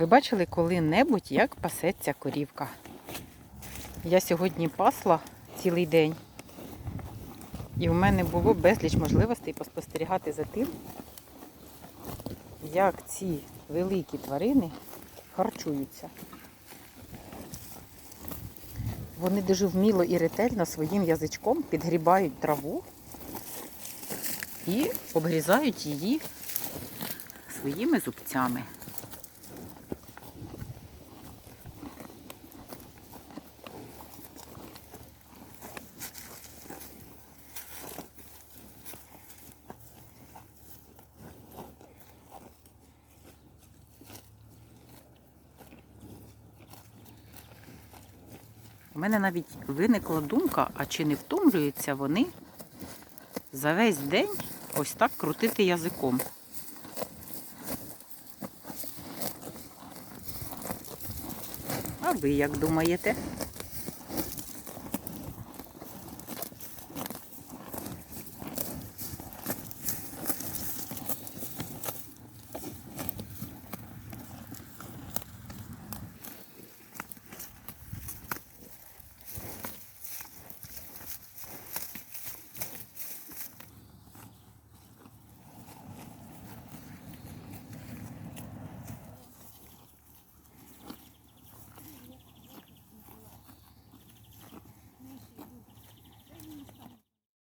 Ви бачили коли-небудь, як пасеться корівка? Я сьогодні пасла цілий день. І в мене було безліч можливостей поспостерігати за тим, як ці великі тварини харчуються. Вони дуже вміло і ретельно своїм язичком підгрібають траву і обгрізають її своїми зубцями. У мене навіть виникла думка, а чи не втомлюються вони за весь день ось так крутити язиком. А ви як думаєте?